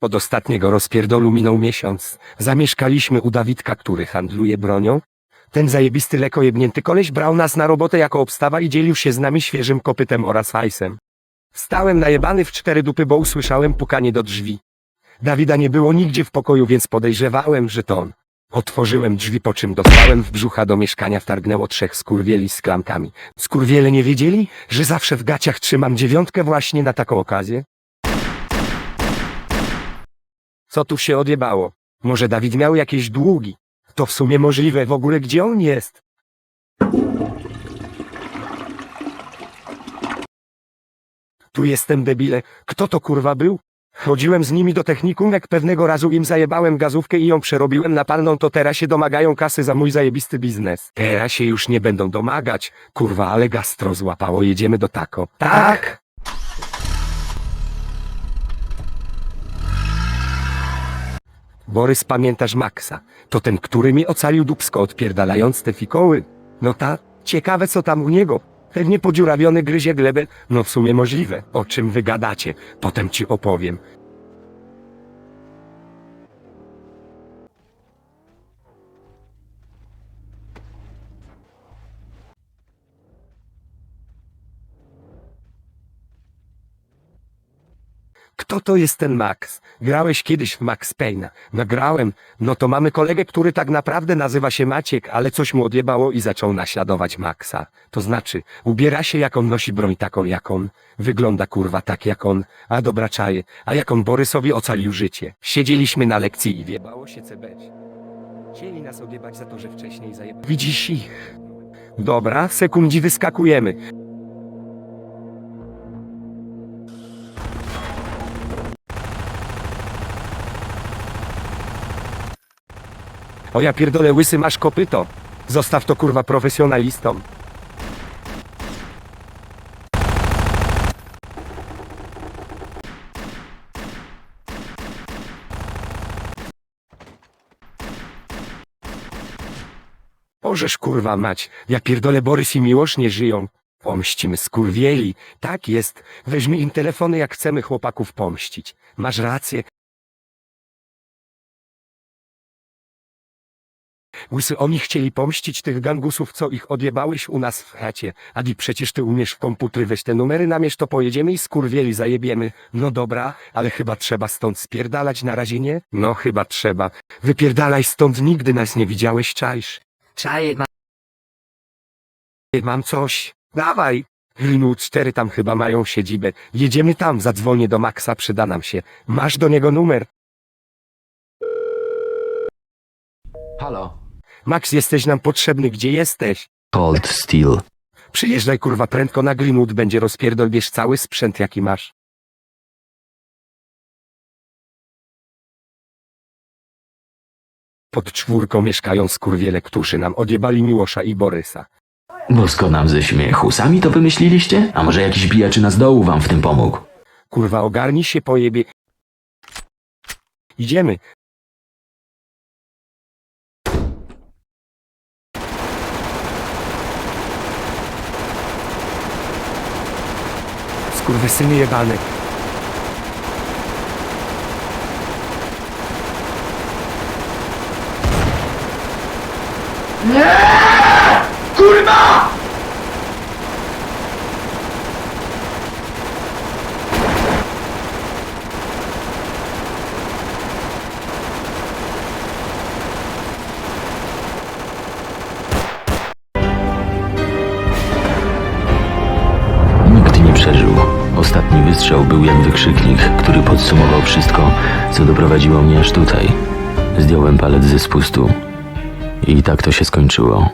Od ostatniego rozpierdolu minął miesiąc. Zamieszkaliśmy u Dawidka, który handluje bronią. Ten zajebisty leko jebnięty koleś brał nas na robotę jako obstawa i dzielił się z nami świeżym kopytem oraz hajsem. Wstałem najebany w cztery dupy, bo usłyszałem pukanie do drzwi. Dawida nie było nigdzie w pokoju, więc podejrzewałem, że to on. Otworzyłem drzwi, po czym dostałem w brzucha do mieszkania wtargnęło trzech skurwieli z klamkami. Skurwiele nie wiedzieli, że zawsze w gaciach trzymam dziewiątkę właśnie na taką okazję? Co tu się odjebało? Może Dawid miał jakieś długi? To w sumie możliwe w ogóle, gdzie on jest? Tu jestem debile. Kto to kurwa był? Chodziłem z nimi do technikum, jak pewnego razu im zajebałem gazówkę i ją przerobiłem na palną, to teraz się domagają kasy za mój zajebisty biznes. Teraz się już nie będą domagać. Kurwa, ale gastro złapało, jedziemy do tako. Tak! Borys, pamiętasz Maxa? To ten, który mi ocalił dupsko odpierdalając te fikoły. No ta, ciekawe co tam u niego. Pewnie podziurawiony gryzie glebę. No w sumie możliwe. O czym wy gadacie? Potem ci opowiem. Kto to jest ten Max? Grałeś kiedyś w Max Payne'a. Nagrałem. No to mamy kolegę, który tak naprawdę nazywa się Maciek, ale coś mu odjebało i zaczął naśladować Maxa. To znaczy, ubiera się jak on, nosi broń taką jak on. Wygląda kurwa tak jak on. A dobra czaje. A jak on Borysowi ocalił życie. Siedzieliśmy na lekcji i wiebało się cebeć. Chcieli nas odjebać za to, że wcześniej zajebali. Widzisz ich? Dobra, sekundzi wyskakujemy. O ja pierdolę łysy masz kopyto. Zostaw to kurwa profesjonalistom. Możesz kurwa mać, ja pierdolę Borys i Miłosz nie żyją. Pomścimy skurwieli. Tak jest. Weźmy im telefony jak chcemy chłopaków pomścić. Masz rację. Łysy oni chcieli pomścić tych gangusów, co ich odjebałeś u nas w chacie. Adi, przecież ty umiesz w komputery, weź te numery na to pojedziemy i skurwieli zajebiemy. No dobra, ale chyba trzeba stąd spierdalać na razie nie? No chyba trzeba. Wypierdalaj stąd, nigdy nas nie widziałeś, czaisz. Czaję, ma... Mam coś. Dawaj. Linu 4 tam chyba mają siedzibę. Jedziemy tam, zadzwonię do Maxa, przyda nam się. Masz do niego numer. Halo. Max, jesteś nam potrzebny, gdzie jesteś? Cold Steel. Przyjeżdżaj kurwa prędko na Greenwood, będzie rozpierdol, bierz cały sprzęt jaki masz. Pod czwórką mieszkają skurwiele, którzy nam odjebali Miłosza i Borysa. Bosko nam ze śmiechu. Sami to wymyśliliście? A może jakiś bijaczyna z dołu wam w tym pomógł? Kurwa, ogarnij się pojebie. Idziemy. Skurwysyny jebane. Nikt nie przeżył. Ostatni wystrzał był jak wykrzyknik, który podsumował wszystko, co doprowadziło mnie aż tutaj. Zdjąłem palec ze spustu. I tak to się skończyło.